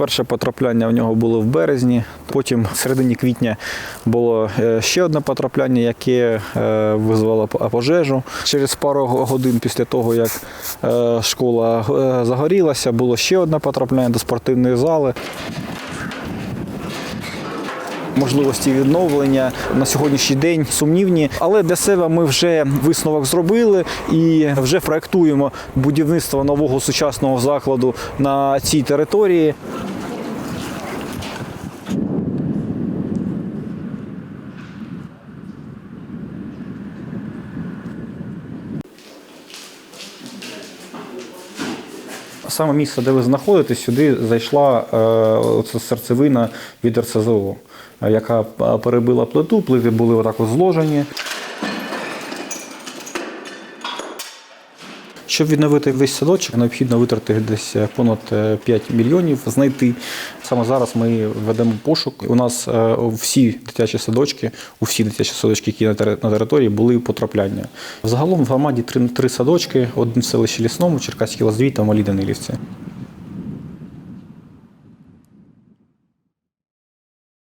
Перше потрапляння в нього було в березні. Потім в середині квітня було е, ще одне потрапляння, яке е, визвало пожежу. Через пару годин після того, як е, школа загорілася, було ще одне потрапляння до спортивної зали. Можливості відновлення на сьогоднішній день сумнівні, але для себе ми вже висновок зробили і вже проектуємо будівництво нового сучасного закладу на цій території. Саме місце, де ви знаходитесь, сюди зайшла е, оця серцевина від РСЗО, е, яка е, перебила плиту, плити були отак зложені. Щоб відновити весь садочок, необхідно витратити десь понад е, 5 мільйонів, знайти. Саме зараз ми ведемо пошук. У нас е, всі дитячі садочки, у всі дитячі садочки, які на території, були потрапляння. Загалом в громаді три, три садочки, один в селищі Лісному, Черкаській Лазві та Малій Данилівці.